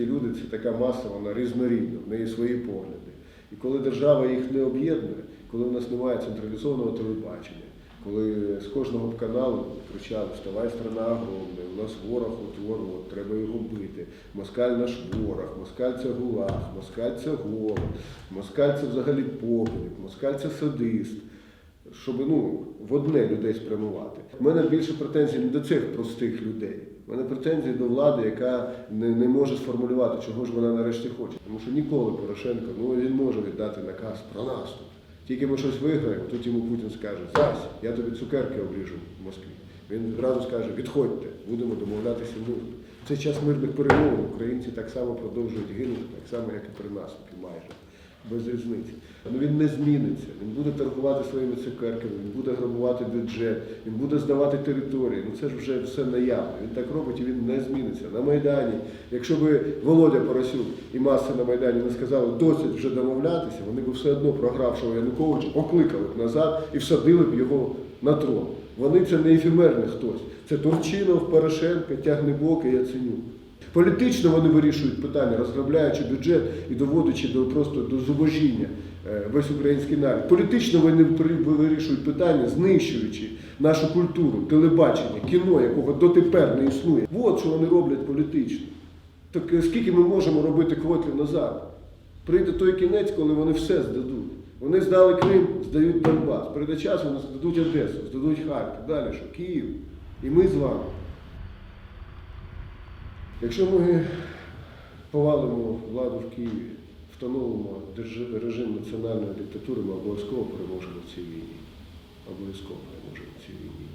Люди це така маса, вона різнорідна, в неї свої погляди. І коли держава їх не об'єднує, коли в нас немає централізованого телебачення, коли з кожного каналу кричали Вставай, страна огромна, у нас ворог от ворог, треба його бити. Москаль наш ворог, москаль це гулаг, москаль це голод, москаль це взагалі погляд, москаль це садист. Щоб ну, в одне людей спрямувати. У мене більше претензій не до цих простих людей. У мене претензії до влади, яка не, не може сформулювати, чого ж вона нарешті хоче. Тому що ніколи Порошенко ну, він може віддати наказ про наступ. Тільки ми щось виграємо, тут йому Путін скаже, Зась, я тобі цукерки обріжу в Москві. Він одразу скаже, відходьте, будемо домовлятися мирно. В цей час мирних перемовин українці так само продовжують гинути, так само, як і при наступі майже. Без різниці. Ну він не зміниться. Він буде торгувати своїми цукерками, він буде грабувати бюджет, він буде здавати території. Ну це ж вже все наявно. Він так робить і він не зміниться. На Майдані, якщо би Володя Поросюк і маса на Майдані не сказали досить вже домовлятися, вони б все одно програвшого Януковича покликали б назад і всадили б його на трон. Вони це не ефемерний хтось. Це Турчинов, Порошенко, Тягнебок і Яценюк. Політично вони вирішують питання, розробляючи бюджет і доводячи до просто до зубожіння е, весь український народ. Політично вони вирішують питання, знищуючи нашу культуру, телебачення, кіно, якого дотепер не існує. От що вони роблять політично. Так е, скільки ми можемо робити кроків назад? Прийде той кінець, коли вони все здадуть. Вони здали Крим, здають Донбас. Прийде час, вони здадуть Одесу, здадуть Харків. Далі що? Київ. І ми з вами. Якщо ми повалимо владу в Києві, встановимо режим національної диктатури, ми обов'язково переможемо в цій війні. Обов'язково переможемо в цій війні.